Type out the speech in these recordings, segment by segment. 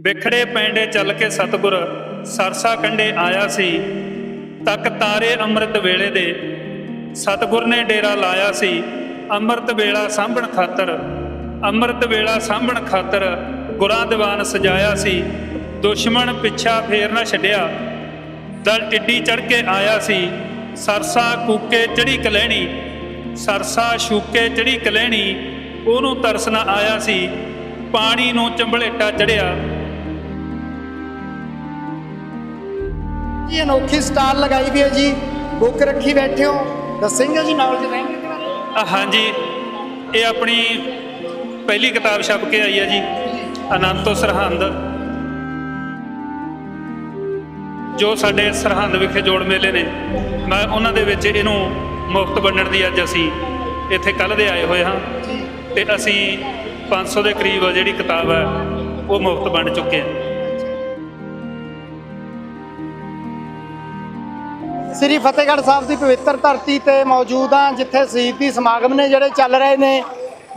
ਵਿਖੜੇ ਪੈਂਡੇ ਚੱਲ ਕੇ ਸਤਗੁਰ, ਸਰਸਾ ਕੰਡੇ ਆਇਆ ਸੀ। ਤੱਕ ਤਾਰੇ ਅੰਮ੍ਰਿਤ ਵੇਲੇ ਦੇ। ਸਤਗੁਰ ਨੇ ਡੇਰਾ ਲਾਇਆ ਸੀ। ਅੰਮ੍ਰਿਤ ਵੇਲਾ ਸਾਂਭਣ ਖਾਤਰ, ਅੰਮ੍ਰਿਤ ਵੇਲਾ ਸਾਂਭਣ ਖਾਤਰ ਗੁਰਾਂ ਦੀਵਾਨ ਸਜਾਇਆ ਸੀ। ਦੁਸ਼ਮਣ ਪਿੱਛਾ ਫੇਰ ਨਾ ਛੱਡਿਆ। ਦਲ ਟਿੱਡੀ ਚੜ ਕੇ ਆਇਆ ਸੀ। ਸਰਸਾ ਕੂਕੇ ਚੜੀ ਕਲਹਿਣੀ, ਸਰਸਾ ਸ਼ੂਕੇ ਚੜੀ ਕਲਹਿਣੀ, ਉਹਨੂੰ ਤਰਸ ਨਾ ਆਇਆ ਸੀ। ਪਾਣੀ ਨੂੰ ਚੰਬਲੇਟਾ ਚੜਿਆ ਜੀ ਅਨੋਖੀ ਸਟਾਲ ਲਗਾਈ ਵੀ ਹੈ ਜੀ। ਬੁੱਕ ਰੱਖੀ ਬੈਠੇ ਹੋ। ਦੱਸੇਂਗੇ ਜੀ ਨੌਲੇਜ ਦੇਣਗੇ ਇਹਦੇ ਬਾਰੇ ਹਾਂਜੀ। ਇਹ ਆਪਣੀ ਪਹਿਲੀ ਕਿਤਾਬ ਛਪ ਕੇ ਆਈ ਹੈ ਜੀ। ਅਨੰਤ ਤੋਂ ਸਰਹੰਦ। ਜੋ ਸਾਡੇ ਸਰਹੰਦ ਵਿਖੇ ਜੋੜ ਮੇਲੇ ਨੇ। ਮੈਂ ਉਹਨਾਂ ਦੇ ਵਿੱਚ ਇਹਨੂੰ ਮੁਫਤ ਵੰਡਣ ਦੀ ਅੱਜ ਅਸੀਂ ਇੱਥੇ ਕੱਲ੍ਹ ਦੇ ਆਏ ਹੋਏ ਹਾਂ। ਜੀ ਤੇ ਅਸੀਂ 500 ਦੇ ਕਰੀਬ ਜਿਹੜੀ ਕਿਤਾਬ ਹੈ, ਉਹ ਮੁਫਤ ਵੰਡ ਚੁੱਕੇ ਹਾਂ। ਸ੍ਰੀ ਫਤਿਹਗੜ੍ਹ ਸਾਹਿਬ ਦੀ ਪਵਿੱਤਰ ਧਰਤੀ ਤੇ ਮੌਜੂਦ ਹਾਂ ਜਿੱਥੇ ਸ਼ਹੀਦੀ ਸਮਾਗਮ ਨੇ ਜਿਹੜੇ ਚੱਲ ਰਹੇ ਨੇ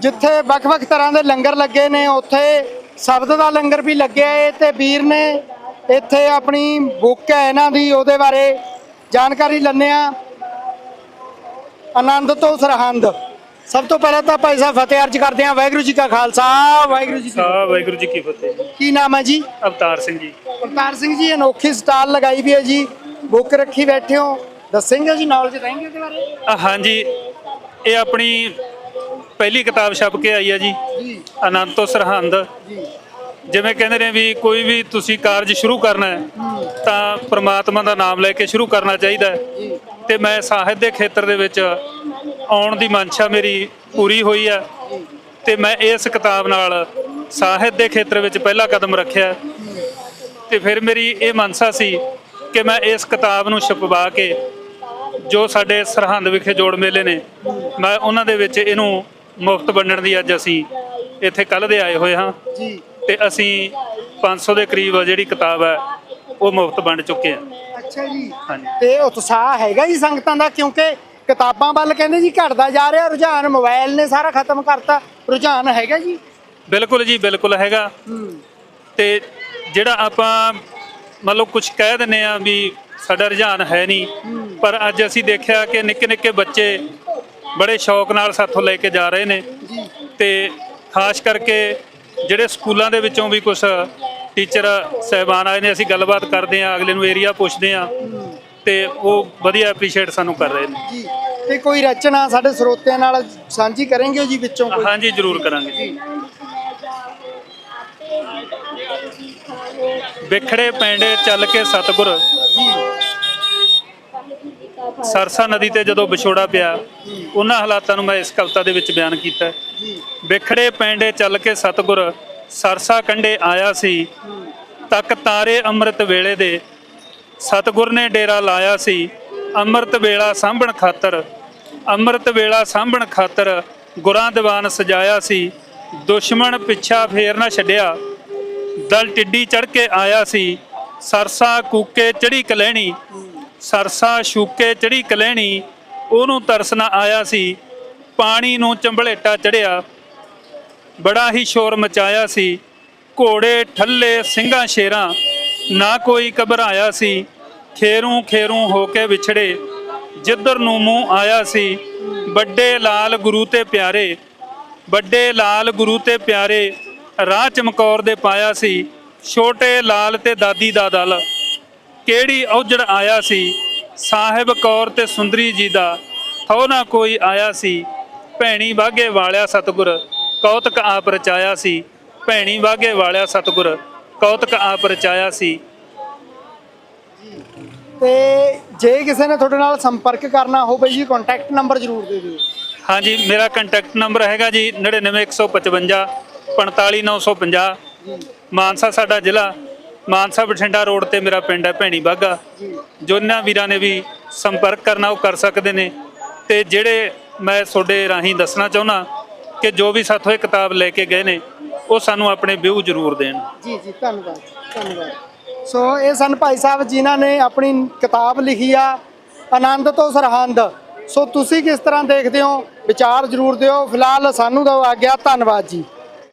ਜਿੱਥੇ ਵੱਖ-ਵੱਖ ਤਰ੍ਹਾਂ ਦੇ ਲੰਗਰ ਲੱਗੇ ਨੇ ਉੱਥੇ ਸ਼ਬਦ ਦਾ ਲੰਗਰ ਵੀ ਲੱਗਿਆ ਹੈ ਤੇ ਵੀਰ ਨੇ ਇੱਥੇ ਆਪਣੀ ਬੁੱਕ ਹੈ ਇਹਨਾਂ ਦੀ ਉਹਦੇ ਬਾਰੇ ਜਾਣਕਾਰੀ ਲੈਂਦੇ ਆ ਆਨੰਦ ਤੋਂ ਸਰਹੰਦ। ਸਭ ਤੋਂ ਪਹਿਲਾਂ ਤਾਂ ਭਾਈ ਸਾਹਿਬ ਫਤਿਹ ਅਰਜ ਕਰਦੇ ਆ ਵਾਹਿਗੁਰੂ ਜੀ ਕਾ ਖਾਲਸਾ ਵਾਹਿਗੁਰੂ ਜੀ ਕੀ ਫਤਿਹ। ਸਾ ਵਾਹਿਗੁਰੂ ਜੀ ਕੀ ਫਤਿਹ ਕੀ ਨਾਮ ਹੈ ਜੀ? ਅਵਤਾਰ ਸਿੰਘ ਜੀ। ਅਵਤਾਰ ਸਿੰਘ ਜੀ ਅਨੋਖੀ ਸਟਾਲ ਲਗਾਈ ਵੀ ਹੈ ਜੀ। ਬੁੱਕ ਰੱਖੀ ਬੈਠੇ ਹੋ? ਦੱਸੇਂਗੇ ਜੀ ਨੌਲੇਜ ਦੇਣਗੇ ਇਹਦੇ ਬਾਰੇ? ਆ ਹਾਂਜੀ। ਇਹ ਆਪਣੀ ਪਹਿਲੀ ਕਿਤਾਬ ਛਪ ਕੇ ਆਈ ਹੈ ਜੀ। ਜੀ। ਅਨੰਤ ਤੋਂ ਸਰਹੰਦ। ਜੀ। ਜਿਵੇਂ ਕਹਿੰਦੇ ਨੇ ਵੀ ਕੋਈ ਵੀ ਤੁਸੀਂ ਕਾਰਜ ਸ਼ੁਰੂ ਕਰਨਾ ਹੈ ਤਾਂ ਪ੍ਰਮਾਤਮਾ ਦਾ ਨਾਮ ਲੈ ਕੇ ਸ਼ੁਰੂ ਕਰਨਾ ਚਾਹੀਦਾ ਹੈ। ਜੀ। ਤੇ ਮੈਂ ਸਾਹਿਤ ਦੇ ਖੇਤਰ ਦੇ ਵਿੱਚ ਆਉਣ ਦੀ ਮਨਸ਼ਾ ਮੇਰੀ ਪੂਰੀ ਹੋਈ ਹੈ। ਤੇ ਮੈਂ ਇਸ ਕਿਤਾਬ ਨਾਲ ਸਾਹਿਤ ਦੇ ਖੇਤਰ ਵਿੱਚ ਪਹਿਲਾ ਕਦਮ ਰੱਖਿਆ ਤੇ ਫਿਰ ਮੇਰੀ ਇਹ ਮਨਸਾ ਸੀ ਕਿ ਮੈਂ ਇਸ ਕਿਤਾਬ ਨੂੰ ਛਪਵਾ ਕੇ ਜੋ ਸਾਡੇ ਸਰਹੰਦ ਵਿਖੇ ਜੋੜ ਮੇਲੇ ਨੇ ਮੈਂ ਉਹਨਾਂ ਦੇ ਵਿੱਚ ਇਹਨੂੰ ਮੁਫਤ ਵੰਡਣ ਦੀ ਅੱਜ ਅਸੀਂ ਇੱਥੇ ਕੱਲ੍ਹ ਦੇ ਆਏ ਹੋਏ ਹਾਂ। ਜੀ। ਤੇ ਅਸੀਂ 500 ਦੇ ਕਰੀਬ ਜਿਹੜੀ ਕਿਤਾਬ ਹੈ ਉਹ ਮੁਫਤ ਵੰਡ ਚੁੱਕੇ ਹਾਂ। ਅੱਛਾ ਜੀ। ਹਾਂਜੀ। ਤੇ ਉਤਸ਼ਾਹ ਹੈਗਾ ਜੀ ਸੰਗਤਾਂ ਦਾ ਕਿਉਂਕਿ ਕਿਤਾਬਾਂ ਵੱਲ ਕਹਿੰਦੇ ਜੀ ਘਟਦਾ ਜਾ ਰਿਹਾ ਰੁਝਾਨ ਮੋਬਾਈਲ ਨੇ ਸਾਰਾ ਖਤਮ ਕਰਤਾ ਰੁਝਾਨ ਹੈਗਾ ਜੀ? ਬਿਲਕੁਲ ਜੀ ਬਿਲਕੁਲ ਹੈਗਾ। ਤੇ ਜਿਹੜਾ ਆਪਾਂ ਮਤਲਬ ਕੁਝ ਕਹਿ ਦਿੰਨੇ ਆ ਵੀ ਸਾਡਾ ਰੁਝਾਨ ਹੈ ਨਹੀਂ। ਪਰ ਅੱਜ ਅਸੀਂ ਦੇਖਿਆ ਕਿ ਨਿੱਕੇ ਨਿੱਕੇ ਬੱਚੇ ਬੜੇ ਸ਼ੌਕ ਨਾਲ ਸਾਥੋਂ ਲੈ ਕੇ ਜਾ ਰਹੇ ਨੇ। ਤੇ ਖਾਸ ਕਰਕੇ ਜਿਹੜੇ ਸਕੂਲਾਂ ਦੇ ਵਿੱਚੋਂ ਵੀ ਕੁਝ ਟੀਚਰ ਸਹਿਬਾਨ ਆਏ ਨੇ ਅਸੀਂ ਗੱਲਬਾਤ ਕਰਦੇ ਆ ਅਗਲੇ ਨੂੰ ਏਰੀਆ ਪੁੱਛਦੇ ਆ ਤੇ ਉਹ ਵਧੀਆ ਐਪਰੀਸ਼ੀਏਟ ਸਾਨੂੰ ਕਰ ਰਹੇ ਨੇ। ਜੀ ਤੇ ਕੋਈ ਰਚਨਾ ਸਾਡੇ ਸਰੋਤਿਆਂ ਨਾਲ ਸਾਂਝੀ ਕਰਾਂਗੇ ਜੀ ਵਿੱਚੋਂ ਕੋਈ? ਹਾਂਜੀ ਜ਼ਰੂਰ ਕਰਾਂਗੇ ਜੀ। ਵਿਖੜੇ ਪੈਂਡੇ ਚੱਲ ਕੇ ਸਤਗੁਰ। ਸਰਸਾ ਨਦੀ ਤੇ ਜਦੋਂ ਵਿਛੋੜਾ ਪਿਆ, ਉਹਨਾਂ ਹਾਲਾਤਾਂ ਨੂੰ ਮੈਂ ਇਸ ਕਵਿਤਾ ਦੇ ਵਿੱਚ ਬਿਆਨ ਕੀਤਾ। ਵਿਖੜੇ ਪੈਂਡੇ ਚੱਲ ਕੇ ਸਤਗੁਰ, ਸਰਸਾ ਕੰਡੇ ਆਇਆ ਸੀ, ਤੱਕ ਤਾਰੇ ਅੰਮ੍ਰਿਤ ਵੇਲੇ ਦੇ। ਸਤਗੁਰ ਨੇ ਡੇਰਾ ਲਾਇਆ ਸੀ, ਅੰਮ੍ਰਿਤ ਵੇਲਾ ਸਾਂਭਣ ਖਾਤਰ। ਅੰਮ੍ਰਿਤ ਵੇਲਾ ਸਾਂਭਣ ਖਾਤਰ ਗੁਰਾਂ ਦੀਵਾਨ ਸਜਾਇਆ ਸੀ ਦੁਸ਼ਮਣ ਪਿੱਛਾ ਫੇਰ ਨਾ ਛੱਡਿਆ। ਦਲ ਟਿੱਡੀ ਚੜ ਕੇ ਆਇਆ ਸੀ। ਸਰਸਾ ਕੂਕੇ ਚੜੀ ਕਲਹਿਣੀ, ਸਰਸਾ ਸ਼ੂਕੇ ਚੜੀ ਕਲਹਿਣੀ, ਉਹਨੂੰ ਤਰਸ ਨਾ ਆਇਆ ਸੀ। ਪਾਣੀ ਨੂੰ ਚੰਬਲੇਟਾ ਚੜਿਆ ਬੜਾ ਹੀ ਸ਼ੋਰ ਮਚਾਇਆ ਸੀ। ਘੋੜੇ ਠੱਲੇ ਸਿੰਘਾਂ ਸ਼ੇਰਾਂ, ਨਾ ਕੋਈ ਘਬਰਾਇਆ ਸੀ। ਖੇਰੂ ਖੇਰੂ ਹੋ ਕੇ ਵਿਛੜੇ। ਜਿੱਧਰ ਨੂੰ ਮੂੰਹ ਆਇਆ ਸੀ, ਵੱਡੇ ਲਾਲ ਗੁਰੂ ਤੇ ਪਿਆਰੇ। ਵੱਡੇ ਲਾਲ ਗੁਰੂ ਤੇ ਪਿਆਰੇ ਰਾਹ ਚਮਕੌਰ ਦੇ ਪਾਇਆ ਸੀ, ਛੋਟੇ ਲਾਲ ਤੇ ਦਾਦੀ ਦਾ ਦਲ। ਕਿਹੜੀ ਔਜੜ ਆਇਆ ਸੀ, ਸਾਹਿਬ ਕੌਰ ਤੇ ਸੁੰਦਰੀ ਜੀ ਦਾ। ਹੋ ਨਾ ਕੋਈ ਆਇਆ ਸੀ, ਭੈਣੀ ਵਾਗੇ ਵਾਲਿਆ ਸਤਗੁਰ। ਕੌਤਕ ਆਪ ਰਚਾਇਆ ਸੀ, ਭੈਣੀ ਵਾਗੇ ਵਾਲਿਆ ਸਤਗੁਰ। ਕੌਤਕ ਆਪ ਰਚਾਇਆ ਸੀ। ਤੇ ਜੇ ਕਿਸੇ ਨੇ ਤੁਹਾਡੇ ਨਾਲ ਸੰਪਰਕ ਕਰਨਾ ਹੋਵੇ ਜੀ ਕੰਟੈਕਟ ਨੰਬਰ ਜ਼ਰੂਰ ਦੇ ਦਿਓ। ਹਾਂਜੀ, ਮੇਰਾ ਕੰਟੈਕਟ ਨੰਬਰ ਹੈਗਾ ਜੀ 99155 45950 ਮਾਨਸਾ ਸਾਡਾ ਜ਼ਿਲ੍ਹਾ, ਮਾਨਸਾ ਬਠਿੰਡਾ ਰੋਡ ਤੇ ਮੇਰਾ ਪਿੰਡ ਹੈ, ਭੈਣੀ ਬਾਗਾ। ਜੋ ਇਹਨਾਂ ਵੀਰਾਂ ਨੇ ਵੀ ਸੰਪਰਕ ਕਰਨਾ, ਉਹ ਕਰ ਸਕਦੇ ਨੇ। ਤੇ ਜਿਹੜੇ ਮੈਂ ਤੁਹਾਡੇ ਰਾਹੀਂ ਦੱਸਣਾ ਚਾਹੁੰਦਾ ਕਿ ਜੋ ਵੀ ਸਾਥੋਂ ਇਹ ਕਿਤਾਬ ਲੈ ਕੇ ਗਏ ਨੇ, ਉਹ ਸਾਨੂੰ ਆਪਣੇ ਵਿਊ ਜ਼ਰੂਰ ਦੇਣ। ਜੀ ਜੀ, ਧੰਨਵਾਦ ਧੰਨਵਾਦ। ਸੋ ਇਹ ਸਨ ਭਾਈ ਸਾਹਿਬ ਜਿਨ੍ਹਾਂ ਨੇ ਆਪਣੀ ਕਿਤਾਬ ਲਿਖੀ ਆ, ਆਨੰਦ ਤੋਂ ਸਰਹੰਦ। ਸੋ ਤੁਸੀਂ ਕਿਸ ਤਰ੍ਹਾਂ ਦੇਖਦੇ ਹੋ? ਵਿਚਾਰ ਜ਼ਰੂਰ ਦਿਓ। ਫਿਲਹਾਲ ਸਾਨੂੰ ਦਿਓ ਆ ਗਿਆ ਧੰਨਵਾਦ ਜੀ।